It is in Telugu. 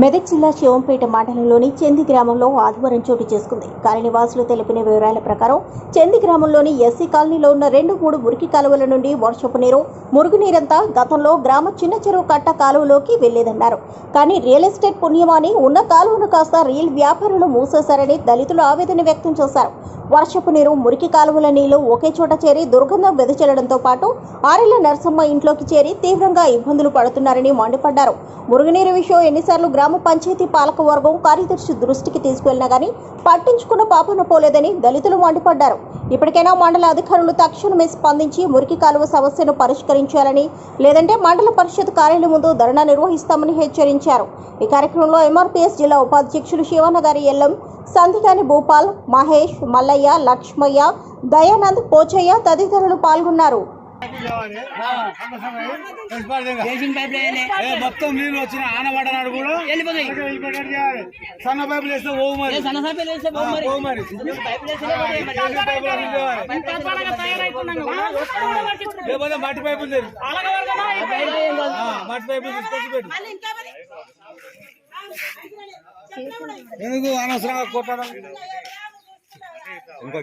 మెదక్ జిల్లా శివంపేట మండలంలోని చెంది గ్రామంలో ఆదివారం చోటు చేసుకుంది. కాలనీ నివాసులు తెలిపిన వివరాల ప్రకారం చెంది గ్రామంలోని ఎస్సీ కాలనీలో ఉన్న రెండు మూడు మురికి కాలువల నుండి వర్షపు నీరు మురుగునీరంతా గతంలో గ్రామ చిన్న చెరువు కట్ట కాలువలోకి వెళ్ళేదన్నారు. కానీ రియల్ ఎస్టేట్ పుణ్యమాని ఉన్న కాలువను కాస్త రియల్ వ్యాపారులు మూసేశారని దళితులు ఆవేదన వ్యక్తం చేశారు. వర్షపు నీరు మురికి కాలువల నీళ్ళు ఒకే చోట చేరి దుర్గంధం వెదజల్లడంతో పాటు ఆరెళ్ళ నరసమ్మ ఇంట్లోకి చేరి తీవ్రంగా ఇబ్బందులు పడుతున్నారని మండిపడ్డారు. మురుగునీరు విషయం ఎన్నిసార్లు గ్రామ పంచాయతీ పాలక వర్గం కార్యదర్శి దృష్టికి తీసుకువెళ్ళినా గానీ పట్టించుకున్న పాపన పోలేదని దళితులు మండిపడ్డారు. ఇప్పటికైనా మండల అధికారులు తక్షణమే స్పందించి మురికి కాలువ సమస్యను పరిష్కరించాలని లేదంటే మండల పరిషత్ కార్యాలయం ముందు ధర్నా నిర్వహిస్తామని హెచ్చరించారు. ఈ కార్యక్రమంలో ఎంఆర్పీఎస్ జిల్లా ఉపాధ్యక్షులు శివన్న గారి ఎల్లం సంధిగాని భూపాల్ మహేష్ మల్లయ్య లక్ష్మయ్య దయానంద్ పోచయ్య తదితరులు పాల్గొన్నారు. మొత్తం నీళ్ళు వచ్చిన ఆనబడనాడు కూడా వెళ్ళిపోతాయి సన్న పైపులు వేస్తే పోవు మరి సన్న పైపులు వేస్తే ఆ, పోవు మరి పోవు మరి లేకపోతే మట్టి పైపులు తెరు మట్టి పైపులు తీసుకొచ్చి పెట్టు ఎందుకు అనవసరంగా కొట్టడం? ఇంకా